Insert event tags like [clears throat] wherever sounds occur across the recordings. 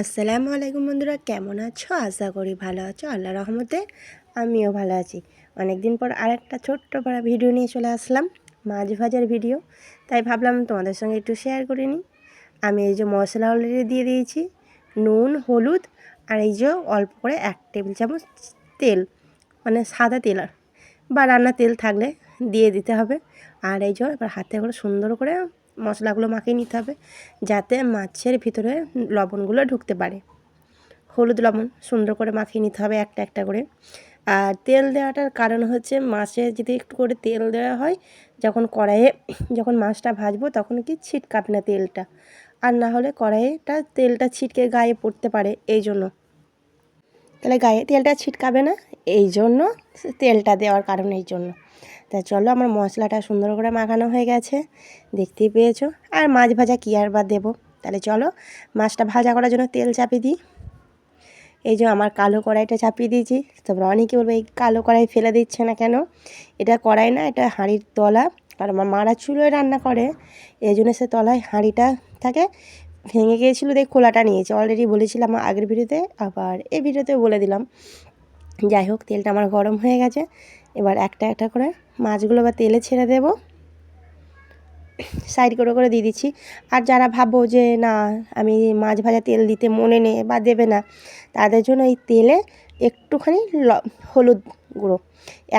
আসসালামু আলাইকুম বন্ধুরা, কেমন আছো? আশা করি ভালো আছো। আল্লাহ রহমতে আমিও ভালো আছি। অনেক দিন পর আরেকটা ছোট্ট পাড়া ভিডিও নিয়ে চলে আসলাম, মাছ ভাজার ভিডিও তাই ভাবলাম তোমাদের সঙ্গে একটু শেয়ার করে নিই। আমি এই যে মশলা অলরেডি দিয়ে দিয়েছি, নুন, হলুদ, আর এই যে অল্প করে এক টেবিল চামচ তেল মানে সাদা তেল বা রান্নার তেল থাকলে দিয়ে দিতে হবে। আর এই যে এবার হাতে করে সুন্দর করে মশলাগুলো মাখিয়ে নিতে হবে যাতে মাছের ভিতরে লবণগুলো ঢুকতে পারে। হলুদ লবণ সুন্দর করে মাখিয়ে নিতে হবে একটা একটা করে। আর তেল দেওয়াটার কারণ হচ্ছে মাছে যদি একটু করে তেল দেওয়া হয়, যখন কড়াইয়ে [clears throat] যখন মাছটা ভাজবো তখন কি ছিটকাবে না তেলটা। আর না হলে কড়াইয়েটা তেলটা ছিটকে গায়ে পড়তে পারে এই জন্য তাহলে গায়ে তেলটা ছিটকাবে না, এই জন্য তেলটা দেওয়ার কারণ এই জন্য। তা চলো আমার মশলাটা সুন্দর করে মাখানো হয়ে গেছে, দেখতেই পেয়েছ। আর মাছ ভাজা কী আর বা দেবো? তাহলে চলো মাছটা ভাজা করার জন্য তেল চাপিয়ে দিই। এই যে আমার কালো কড়াইটা চাপিয়ে দিয়েছি, তোমরা অনেকে বলবে এই কালো কড়াই ফেলে দিচ্ছে না কেন? এটা কড়াই না, এটা হাঁড়ির তলা। কারণ আমার মারা চুলোয় রান্না করে, এই জন্য সে তলায় হাঁড়িটা থাকে। ভেঙে গিয়েছিল দেখ খোলাটা নিয়েছে। অলরেডি বলেছিলাম আগের ভিডিওতে, আবার এই ভিডিওতেও বলে দিলাম। যাই হোক, তেলটা আমার গরম হয়ে গেছে। এবার একটা একটা করে মাছগুলো বা তেলে ছেড়ে দেব। সাইড করে করে দিয়ে দিচ্ছি। আর যারা ভাবো যে না, আমি মাছ ভাজা তেল দিতে মনে নেই বা দেবে না, তাদের জন্য এই তেলে একটুখানি হলুদ গুঁড়ো।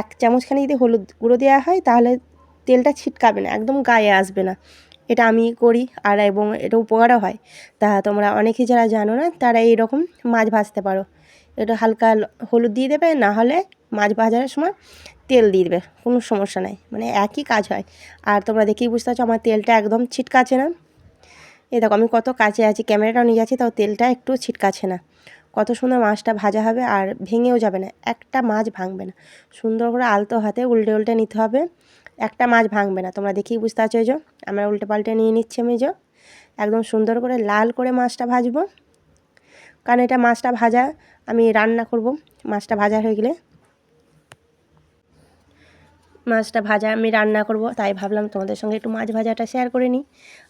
এক চামচখানি যদি হলুদ গুঁড়ো দেওয়া হয়, তাহলে তেলটা ছিটকাবে না, একদম গায়ে আসবে না। এটা আমি করি আর এবং এটা উপকারও হয়। তা তোমরা অনেকেই যারা জানো না, তারা এইরকম মাছ ভাজতে পারো। এটা হালকা হলুদ দিয়ে দেবে, না হলে মাছ ভাজার সময় তেল দিয়ে দেবে, কোনো সমস্যা নাই। মানে একই কাজ হয়। আর তোমরা দেখেই বুঝতে পারছ, আমার তেলটা একদম ছিটকাছে না। এই দেখো, আমি কত কাছে আছি, ক্যামেরাটাও নিয়ে যাচ্ছি, তাও তেলটা একটু ছিটকাছে না। কত সুন্দর মাছটা ভাজা হবে আর ভেঙেও যাবে না, একটা মাছ ভাঙবে না। সুন্দর করে আলতো হাতে উল্টে উল্টে নিতে হবে। একটা মাছ ভাঙবে না। তোমরা দেখেই বুঝতে পারছ এই যে, আমরা উল্টে পাল্টে নিয়ে নিচ্ছি আমি যে, একদম সুন্দর করে লাল করে মাছটা ভাজবো। কারণ এটা মাছটা ভাজা আমি রান্না করব, মাছটা ভাজা হয়ে গেলে। মাছটা ভাজা আমি রান্না করব, তাই ভাবলাম তোমাদের সঙ্গে একটু মাছ ভাজাটা শেয়ার করে নিই।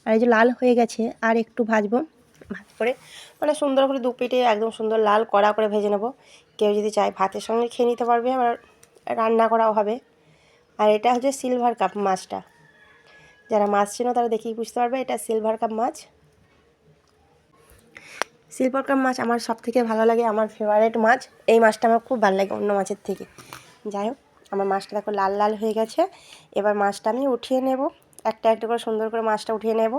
আর এই যে লাল হয়ে গেছে, আর একটু ভাজবো। ভাজ করে মানে সুন্দর করে দু পিঠে একদম সুন্দর লাল কড়া করে ভেজে নেব। কেউ যদি চায় ভাতের সঙ্গে খেয়ে নিতে পারবে, আবার রান্না করাও হবে। আর এটা হচ্ছে সিলভার কাপ মাছটা। যারা মাছ চেনো তারা দেখেই বুঝতে পারবে, এটা সিলভার কাপ মাছ। সিলভার কাপ মাছ আমার সব থেকে ভালো লাগে, আমার ফেভারিট মাছ। এই মাছটা আমার খুব ভালো লাগে অন্য মাছের থেকে। যাই হোক, আমার মাছটা দেখো লাল লাল হয়ে গেছে। এবার মাছটা আমি উঠিয়ে নেব। একটা একটা করে সুন্দর করে মাছটা উঠিয়ে নেব।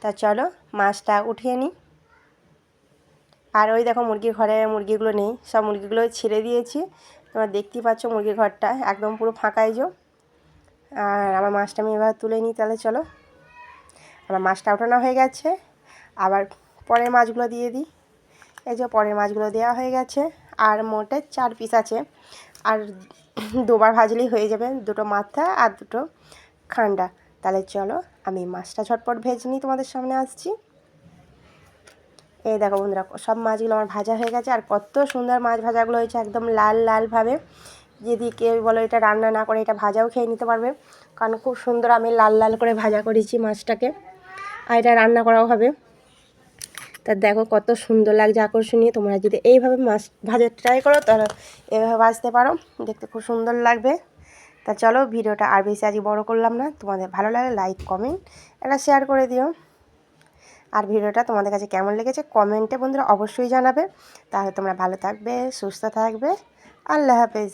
তা চলো, মাছটা উঠিয়ে নিই। আর ওই দেখো মুরগির ঘরে মুরগিগুলো নেই, সব মুরগিগুলো ছেড়ে দিয়েছি। তোমরা দেখতেই পাচ্ছ মুরগির ঘরটা একদম পুরো ফাঁকাই যো আর আমার মাছটা আমি এবার তুলে নিই, তাহলে চলো। আমার মাছটা ওঠানো হয়ে গেছে। আবার পরের মাছগুলো দিয়ে দিই। এই যে পরের মাছগুলো দেওয়া হয়ে গেছে। আর মোটে চার পিস আছে। আর দুবার ভাজলেই হয়ে যাবে। দুটো মাথা আর দুটো খান্ডা। তাহলে চলো, আমি মাছটা ঝটপট ভেজে নিই, তোমাদের সামনে আসছি। এই দেখো বন্ধুরা, সব মাছগুলো আমার ভাজা হয়ে গেছে, আর কত সুন্দর মাছ ভাজাগুলো হয়েছে, একদম লাল, লালভাবে। যদি কেউ বলো এটা রান্না না করে, এটা ভাজাও খেয়ে নিতে পারবে, কারণ খুব সুন্দর আমি লাল লাল করে ভাজা করেছি মাছটাকে, আর এটা রান্না করাও হবে। তা দেখো কত সুন্দর লাগছে আকর্ষণীয়, তোমরা যদি এইভাবে মাছ ভাজার ট্রাই করো, তাহলে এভাবে ভাজতে পারো, দেখতে খুব সুন্দর লাগবে। তা চলো, ভিডিওটা আর বেশি আজকে বড় করলাম না, তোমাদের ভালো লাগে লাইক কমেন্ট এটা শেয়ার করে দিও। আর ভিডিওটা তোমাদের কাছে কেমন লেগেছে কমেন্টে বন্ধুরা অবশ্যই জানাবে। তাহলে তোমরা ভালো থাকবে, সুস্থ থাকবে। আল্লাহ হাফেজ।